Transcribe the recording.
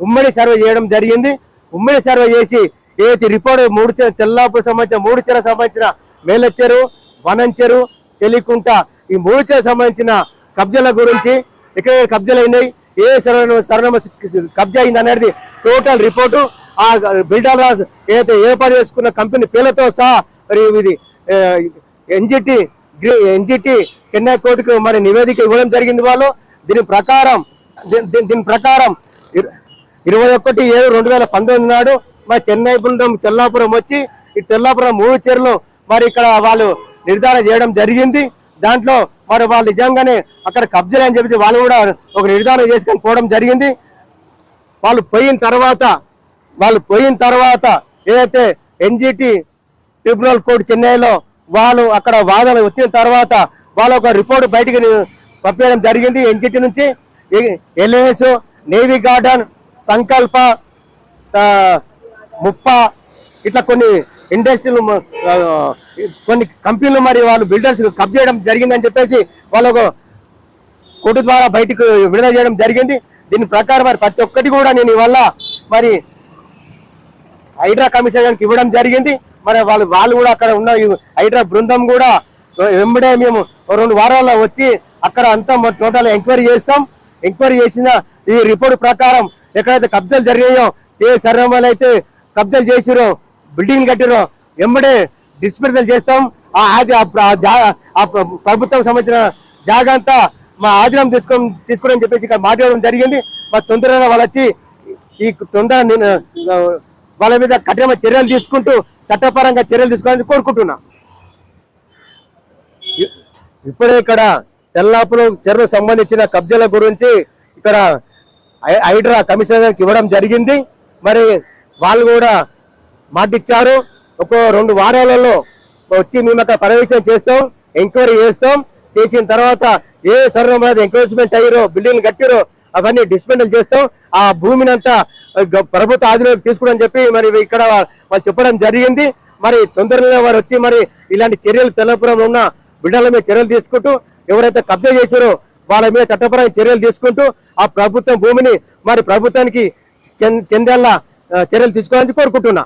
ఉమ్మడి సర్వే చేయడం జరిగింది. ఉమ్మడి సర్వే చేసి ఏదైతే రిపోర్ట్ మూడు చె- తెల్లాపూర్ సంబంధించిన మూడు చెర సంబంధించిన మేలచెరు వనంచెరు తెలియకుండా ఈ మూడు చెర సంబంధించిన కబ్జాల గురించి ఎక్కడ కబ్జాలు అయినాయి. ఏ సర్వ సర్వనామ కబ్జా అయింది అనేది టోటల్ రిపోర్టు. ఆ బిల్డర్ రాజ్ ఏదైతే ఏర్పాటు చేసుకున్న కంపెనీ పేర్లతో సహా మరి ఇది ఎన్జిటి ఎన్జిటి చెన్నై కోర్టుకు మరి నివేదిక ఇవ్వడం జరిగింది వాళ్ళు. దీని ప్రకారం దీని ప్రకారం ఇరవై ఒకటి ఏడు రెండు వేల పంతొమ్మిది నాడు మరి చెన్నైపురం తెల్లాపురం వచ్చి ఈ తెల్లాపురం మూడు చీరలు మరి ఇక్కడ వాళ్ళు నిర్ధారణ చేయడం జరిగింది. దాంట్లో మరి వాళ్ళు నిజంగానే అక్కడ కబ్జాలు అని చెప్పి వాళ్ళు కూడా ఒక నిర్ధారణ చేసుకొని పోవడం జరిగింది. వాళ్ళు పోయిన తర్వాత వాళ్ళు పోయిన తర్వాత ఏదైతే ఎన్జిటి ట్రిబ్యునల్ కోర్టు చెన్నైలో వాళ్ళు అక్కడ వాదన వచ్చిన తర్వాత వాళ్ళ ఒక రిపోర్ట్ బయటికి పంపించడం జరిగింది. ఎన్జిటి నుంచి ఎల్ఏఎస్ నేవీ గార్డెన్ సంకల్ప ముప్ప ఇట్లా కొన్ని ఇండస్ట్రీలు కొన్ని కంపెనీలు మరి వాళ్ళు బిల్డర్స్ కబ్ చేయడం జరిగిందని చెప్పేసి వాళ్ళకు కోర్టు ద్వారా బయటకు విడుదల చేయడం జరిగింది. దీని ప్రకారం మరి ప్రతి ఒక్కటి కూడా నేను ఇవల్ల మరి హైడ్రా కమిషన్కి ఇవ్వడం జరిగింది. మరి వాళ్ళు వాళ్ళు కూడా అక్కడ ఉన్న హైడ్రా బృందం కూడా వెంబడే మేము రెండు వారాల్లో వచ్చి అక్కడ అంతా టోటల్ ఎంక్వైరీ చేస్తాం. ఎంక్వైరీ చేసిన ఈ రిపోర్ట్ ప్రకారం ఎక్కడైతే కబ్జాలు జరిగాయో ఏ సర్వమాలు అయితే కబ్జాలు చేసిరో బిల్డింగ్ కట్టిరో వెంబడే డిస్పెన్సల్ చేస్తాం. ఆ ఆది ఆ జా- ప్రభుత్వం సంబంధించిన జాగా అంతా మా ఆధీనం తీసుకో తీసుకోవడం చెప్పేసి ఇక్కడ మాట్లాడడం జరిగింది. మా తొందరగా వాళ్ళు వచ్చి ఈ తొందర నేను, వాళ్ళ మీద కఠిన చర్యలు తీసుకుంటూ చట్టపరంగా చర్యలు తీసుకోవాలని కోరుకుంటున్నా. ఇప్పుడే ఇక్కడ తెల్లాపురం చెరువు సంబంధించిన కబ్జాల గురించి ఇక్కడ హైడ్రా కమిషనర్కి ఇవ్వడం జరిగింది. మరి వాళ్ళు కూడా మాటిచ్చారు. ఒక రెండు వారాలలో వచ్చి మేము అక్కడ పర్యవేక్షణ చేస్తాం ఎంక్వైరీ చేస్తాం. చేసిన తర్వాత ఏ సర్వం అనేది ఎంక్రోచ్మెంట్ అయ్యారో బిల్డింగ్ కట్టారో అవన్నీ డిస్మెంటల్ చేస్తాం. ఆ భూమిని అంతా ప్రభుత్వ ఆధీనంలోకి తీసుకుని చెప్పి మరి ఇక్కడ వాళ్ళు చెప్పడం జరిగింది. మరి తొందరగా వారు వచ్చి మరి ఇలాంటి చర్యలు తెల్లపురంలో ఉన్న బిడ్డల మీద చర్యలు తీసుకుంటూ ఎవరైతే కబ్జా చేశారో వాళ్ళ మీద చట్టపరమైన చర్యలు తీసుకుంటూ ఆ ప్రభుత్వం భూమిని మరి ప్రభుత్వానికి చెందేలా చర్యలు తీసుకోవాలని కోరుకుంటున్నా.